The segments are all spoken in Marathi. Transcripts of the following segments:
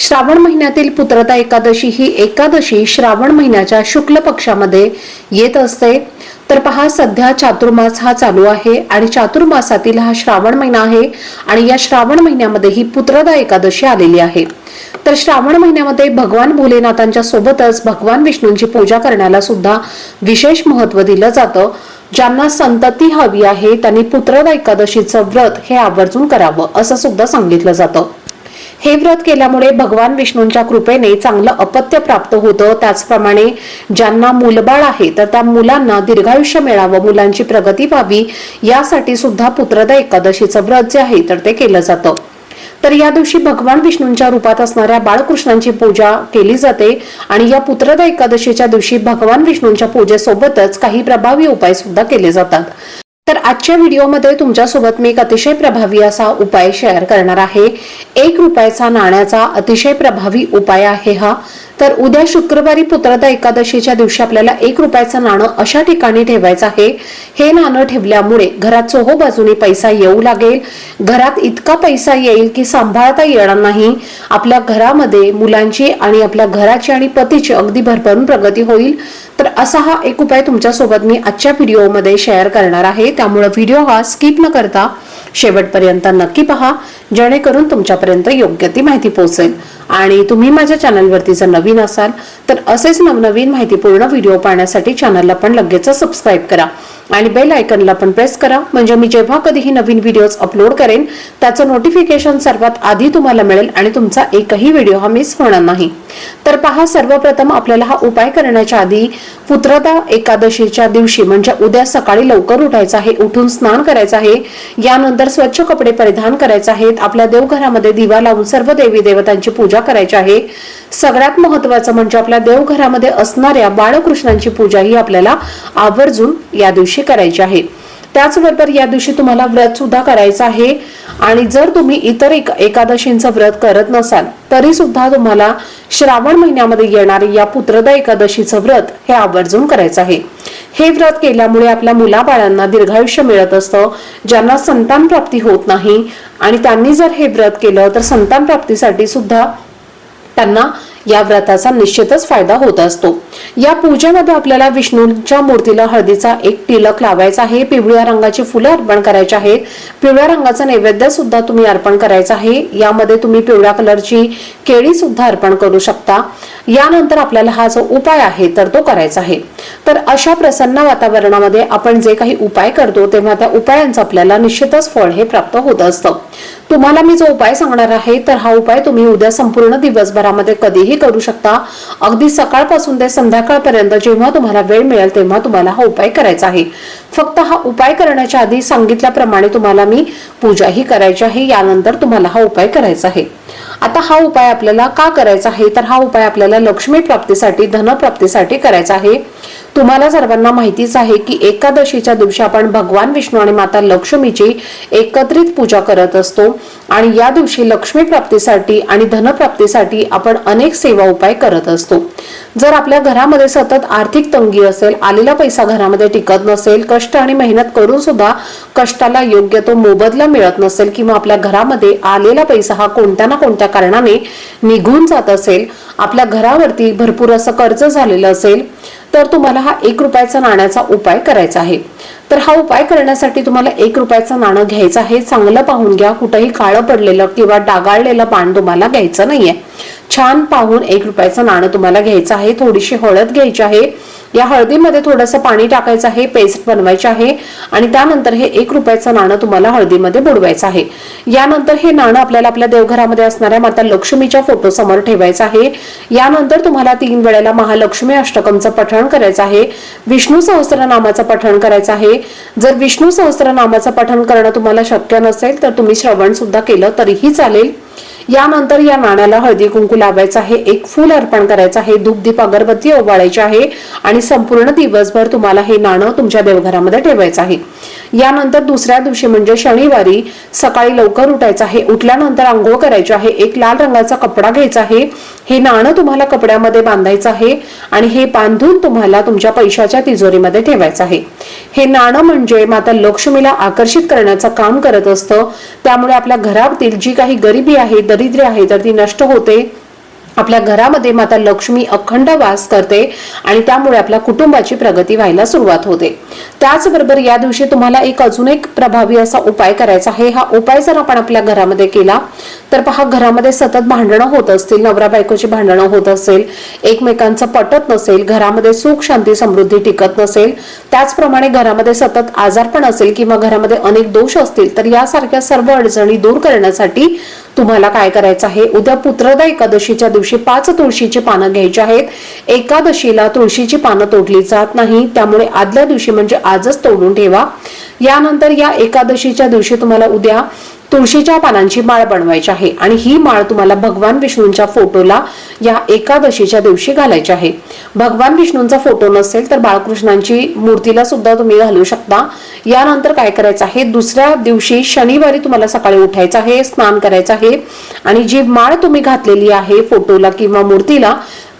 श्रावण महिन्यातील पुत्रदा एकादशी ही एकादशी श्रावण महिन्याच्या शुक्ल पक्षामध्ये येत असते. तर पहा सध्या चातुर्मास हा चालू आहे आणि चातुर्मासातील हा श्रावण महिना आहे आणि या श्रावण महिन्यामध्ये ही पुत्रदा एकादशी आलेली आहे. तर श्रावण महिन्यामध्ये भगवान भोलेनाथांच्या सोबतच भगवान विष्णूंची पूजा करण्याला सुद्धा विशेष महत्त्व दिलं जातं. ज्यांना संतती हवी आहे त्यांनी पुत्रदा एकादशीचं व्रत हे आवर्जून करावं असं सुद्धा सांगितलं जातं. हे व्रत केल्यामुळे भगवान विष्णूंच्या कृपेने चांगलं अपत्य प्राप्त होतं. त्याचप्रमाणे ज्यांना मुलबाळ आहे तर त्या मुलांना दीर्घायुष्य मिळावं मुलांची प्रगती व्हावी यासाठी सुद्धा पुत्रदा एकादशीचं व्रत जे आहे तर ते केलं जातं. तर या दिवशी भगवान विष्णूंच्या रूपात असणाऱ्या बाळकृष्णांची पूजा केली जाते आणि या पुत्रदा एकादशीच्या दिवशी भगवान विष्णूंच्या पूजेसोबतच काही प्रभावी उपाय सुद्धा केले जातात. तर आजच्या व्हिडिओमध्ये तुमच्यासोबत मी एक अतिशय प्रभावी असा उपाय शेअर करणार आहे. एक रुपयाचा नाण्याचा अतिशय प्रभावी उपाय आहे हा. तर उद्या शुक्रवारी पुत्रदा एकादशीच्या दिवशी आपल्याला एक रुपयाचं नाणं अशा ठिकाणी ठेवायचं आहे. हे नाणं ठेवल्यामुळे घरात चोहो बाजूने पैसा येऊ लागेल. घरात इतका पैसा येईल की सांभाळता येणार नाही. आपल्या घरामध्ये मुलांची आणि आपल्या घराची आणि पतीची अगदी भरभरून प्रगती होईल. तर असा हा एक उपाय तुमच्यासोबत मी आजच्या व्हिडिओमध्ये शेअर करणार आहे. त्यामुळे व्हिडिओ हा स्किप न करता शेवटपर्यंत नक्की पहा. जेणेकरून तुमच्यापर्यंत योग्य ती माहिती पोहोचेल. आणि तुम्ही माझ्या चॅनलवरती जर नवीन असाल तर असेच नवनवीन माहितीपूर्ण व्हिडिओ पाहण्यासाठी चॅनलला पण लगेच सबस्क्राईब करा. आणि बेल आयकनला पण प्रेस करा म्हणजे मी जेव्हा कधीही नवीन व्हिडिओज अपलोड करेन त्याचं नोटिफिकेशन सर्वात आधी तुम्हाला मिळेल आणि तुमचा एकही व्हिडिओ हा मिस होणार नाही. तर पहा सर्वप्रथम आपल्याला हा उपाय करण्याच्या आधी पुत्रता एकादशीच्या दिवशी म्हणजे उद्या सकाळी लवकर उठायचं आहे उठून स्नान करायचं आहे यानंतर स्वच्छ कपडे परिधान करायचे आहेत आपल्या देवघरामध्ये दिवा लावून सर्व देवी देवतांची पूजा करायची आहे. सगळ्यात महत्वाचं म्हणजे आपल्या देवघरामध्ये असणाऱ्या बाळकृष्णांची पूजा ही आपल्याला आवर्जून या दिवशी करायची आहे. त्याचबरोबर या दिवशी तुम्हाला व्रत सुद्धा करायचं आहे. आणि जर तुम्ही इतर एक एकादशींचं व्रत करत नसाल तरी सुद्धा तुम्हाला श्रावण महिन्यामध्ये येणारे या पुत्रदा एकादशीचं व्रत हे आवर्जून करायचं आहे. हे व्रत केल्यामुळे आपल्या मुलाबाळांना दीर्घायुष्य मिळत असतं ज्यांना संतान प्राप्ती होत नाही. आणि त्यांनी जर हे व्रत केलं तर संतान प्राप्तीसाठी सुद्धा त्यांना या व्रताचा निश्चितच फायदा होत असतो. या पूजेमध्ये आपल्याला विष्णूंच्या मूर्तीला हळदीचा एक टिलक लावायचा आहे. पिवळ्या रंगाची फुलं अर्पण करायची आहेत. पिवळ्या रंगाचा नैवेद्य सुद्धा तुम्ही अर्पण करायचा आहे. यामध्ये तुम्ही पिवळ्या कलरची केळी सुद्धा अर्पण करू शकता. यानंतर आपल्याला हा जो उपाय आहे तर तो करायचा आहे. तर अशा प्रसन्न वातावरणामध्ये आपण जे काही उपाय करतो तेव्हा त्या उपायांचं आपल्याला निश्चितच फळ हे प्राप्त होत असतं. तुम्हाला मी जो उपाय सांगणार आहे तर हा उपाय तुम्ही उद्या संपूर्ण दिवसभरामध्ये कधीही करू शकता. अगदी सकाळपासून ते संध्याकाळपर्यंत जेव्हा तुम्हाला वेळ मिळेल तेव्हा तुम्हाला हा उपाय करायचा आहे. फक्त हा उपाय करण्याच्या आधी सांगितल्याप्रमाणे तुम्हाला मी पूजाही करायची आहे यानंतर तुम्हाला हा उपाय करायचा आहे. आता हा उपाय आपल्याला का करायचा आहे? तर हा उपाय आपल्याला लक्ष्मी प्राप्तीसाठी धनप्राप्तीसाठी करायचा आहे. तुम्हाला सर्वांना माहितीच आहे की एकादशीच्या दिवशी आपण भगवान विष्णू आणि माता लक्ष्मीची एकत्रित पूजा करत असतो. आणि या दिवशी लक्ष्मी प्राप्तीसाठी आणि धनप्राप्तीसाठी आपण अनेक सेवा उपाय करत असतो. जर आपल्या घरामध्ये सतत आर्थिक तंगी असेल आलेला पैसा घरामध्ये टिकत नसेल कष्ट आणि मेहनत करून सुद्धा कष्टाला योग्य तो मोबदला मिळत नसेल किंवा आपल्या घरामध्ये आलेला पैसा हा कोणत्या ना कोणत्या कारणाने निघून जात असेल आपल्या घरावरती भरपूर असं कर्ज झालेलं असेल तर तुम्हाला हा एक रुपयाचा नाण्याचा उपाय करायचा आहे. तर हा उपाय करण्यासाठी तुम्हाला एक रुपयाचं नाणं घ्यायचं आहे. चांगलं पाहून घ्या. कुठंही काळं पडलेलं किंवा डागाळलेलं पान तुम्हाला घ्यायचं नाहीये. छान पाहून एक रुपयाचं नाणं तुम्हाला घ्यायचं आहे. थोडीशी हळद घ्यायची आहे. या हळदीमध्ये थोडंसं पाणी टाकायचं आहे पेस्ट बनवायचं आहे आणि त्यानंतर हे एक रुपयाचं नाणं तुम्हाला हळदीमध्ये बुडवायचं आहे. यानंतर हे नाणं आपल्याला आपल्या देवघरामध्ये असणाऱ्या माता लक्ष्मीच्या फोटो समोर ठेवायचं आहे. यानंतर तुम्हाला तीन वेळेला महालक्ष्मी अष्टकमचं पठण करायचं आहे. विष्णू सहस्त्रनामाचं पठण करायचं आहे. जर विष्णू सहस्त्रनामाचं पठण करणं तुम्हाला शक्य नसेल तर तुम्ही श्रवण सुद्धा केलं तरीही चालेल. यानंतर या नाण्याला हळदी कुंकू लावायचं आहे एक फूल अर्पण करायचं आहे दुग्धीप अगरबत्ती ओवाळायची आहे आणि संपूर्ण दिवसभर तुम्हाला हे नाणं तुमच्या देवघरामध्ये ठेवायचं आहे. यानंतर दुसऱ्या दिवशी म्हणजे शनिवारी सकाळी लवकर उठायचं आहे. उठल्यानंतर आंघोळ करायची आहे. एक लाल रंगाचा कपडा घ्यायचा आहे. हे नाणं तुम्हाला कपड्यामध्ये बांधायचं आहे आणि हे बांधून तुम्हाला तुमच्या पैशाच्या तिजोरीमध्ये ठेवायचं आहे. हे नाणं म्हणजे माता लक्ष्मीला आकर्षित करण्याचं काम करत असतं. त्यामुळे आपल्या घरातील जी काही गरिबी आहे दरिद्री आहे तर ती नष्ट होते आपल्या घरामध्ये माता लक्ष्मी अखंड वास करते आणि त्यामुळे आपल्या कुटुंबाची प्रगती व्हायला सुरुवात होते. त्याचबरोबर या दिवशी तुम्हाला एक अजून एक प्रभावी असा उपाय करायचा आहे. हा उपाय जर आपण आपल्या घरामध्ये केला तर पहा घरामध्ये सतत भांडणं होत असतील नवरा बायकोची भांडणं होत असेल एकमेकांचं पटत नसेल घरामध्ये सुख शांती समृद्धी टिकत नसेल त्याचप्रमाणे घरामध्ये सतत आजारपण असेल किंवा घरामध्ये अनेक दोष असतील तर यासारख्या सर्व अडचणी दूर करण्यासाठी तुम्हाला काय करायचं आहे? उद्या पुत्रदा एकादशीच्या दिवशी पाच तुळशीची पानं घ्यायची आहेत. एकादशीला तुळशीची पानं तोडली जात नाही. त्यामुळे आदल्या दिवशी म्हणजे आजच तोडून ठेवा. यानंतर या एकादशीच्या दिवशी तुम्हाला उद्या तुळशीच्या पानांची माळ बनवायची आहे आणि ही माळ तुम्हाला भगवान विष्णूंच्या फोटोला या एकादशीच्या दिवशी घालायची आहे. भगवान विष्णूंचा फोटो नसेल तर बाळकृष्णांची मूर्तीला सुद्धा तुम्ही घालू शकता. यानंतर काय करायचं आहे? दुसऱ्या दिवशी शनिवारी तुम्हाला सकाळी उठायचं आहे स्नान करायचं आहे. आणि जी माळ तुम्ही घातलेली आहे फोटोला किंवा मूर्तीला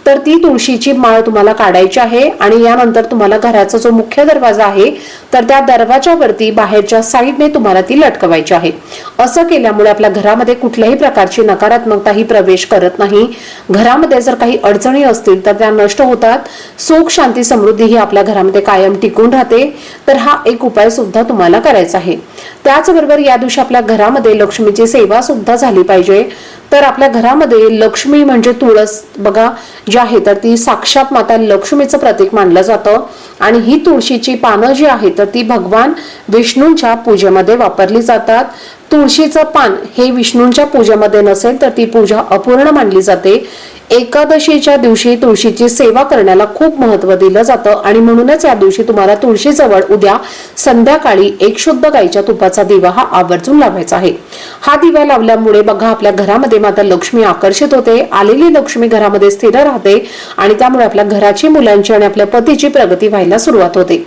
तर ती तुळशीची माळ तुम्हाला काढायची आहे आणि यानंतर तुम्हाला घराचा जो मुख्य दरवाजा आहे तर त्या दरवाजावरती बाहेरच्या साईडने तुम्हाला ती लटकवायची आहे. असं केल्यामुळे आपल्या घरामध्ये कुठल्याही प्रकारची नकारात्मकता ही प्रवेश करत नाही. घरामध्ये जर काही अडचणी असतील तर त्या नष्ट होतात. सुख शांती समृद्धी ही आपल्या घरामध्ये कायम टिकून राहते. तर हा एक उपाय सुद्धा तुम्हाला करायचा आहे. त्याचबरोबर या दिवशी आपल्या घरामध्ये लक्ष्मीची सेवा सुद्धा झाली पाहिजे. तर आपल्या घरामध्ये लक्ष्मी म्हणजे तुळस. बघा जी आहे तर ती साक्षात माता लक्ष्मीचं प्रतीक मानलं जातं. आणि ही तुळशीची पानं जी आहेत तर ती भगवान विष्णूंच्या पूजेमध्ये वापरली जातात. तुळशीचं पान हे विष्णूंच्या पूजेमध्ये नसेल तर ती पूजा अपूर्ण मानली जाते. एकादशीच्या दिवशी तुळशीची सेवा करण्याला खूप महत्त्व दिलं जातं आणि म्हणूनच या दिवशी तुम्हाला तुळशीजवळ उद्या संध्याकाळी एक शुद्ध गाईच्या तुपाचा दिवा हा आवर्जून लावायचा आहे. हा दिवा लावल्यामुळे बघा आपल्या घरामध्ये माता लक्ष्मी आकर्षित होते आलेली लक्ष्मी घरामध्ये स्थिर राहते आणि त्यामुळे आपल्या घराची मुलांची आणि आपल्या पतीची प्रगती व्हायला सुरुवात होते.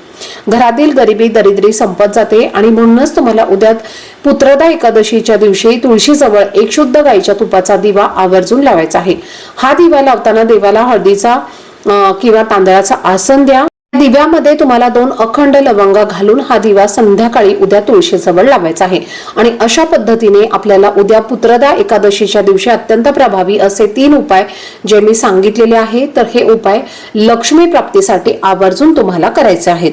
घरातील गरिबी दरिद्री संपत जाते. आणि म्हणूनच तुम्हाला उद्या पुत्रदा एकादशीच्या दिवशी तुळशीजवळ एक शुद्ध गाईच्या तुपाचा दिवा आवर्जून लावायचा आहे. हा दिवा लावताना देवाला हळदीचा किंवा तांदळाचा आसन द्या. दिव्यामध्ये तुम्हाला दोन अखंड लवंग घालून हा दिवा संध्याकाळी उद्या तुळशीजवळ लावायचा आहे. आणि अशा पद्धतीने आपल्याला उद्या पुत्रदा एकादशीच्या दिवशी अत्यंत प्रभावी असे तीन उपाय जे मी सांगितलेले आहे तर हे उपाय लक्ष्मी प्राप्तीसाठी आवर्जून तुम्हाला करायचे आहेत.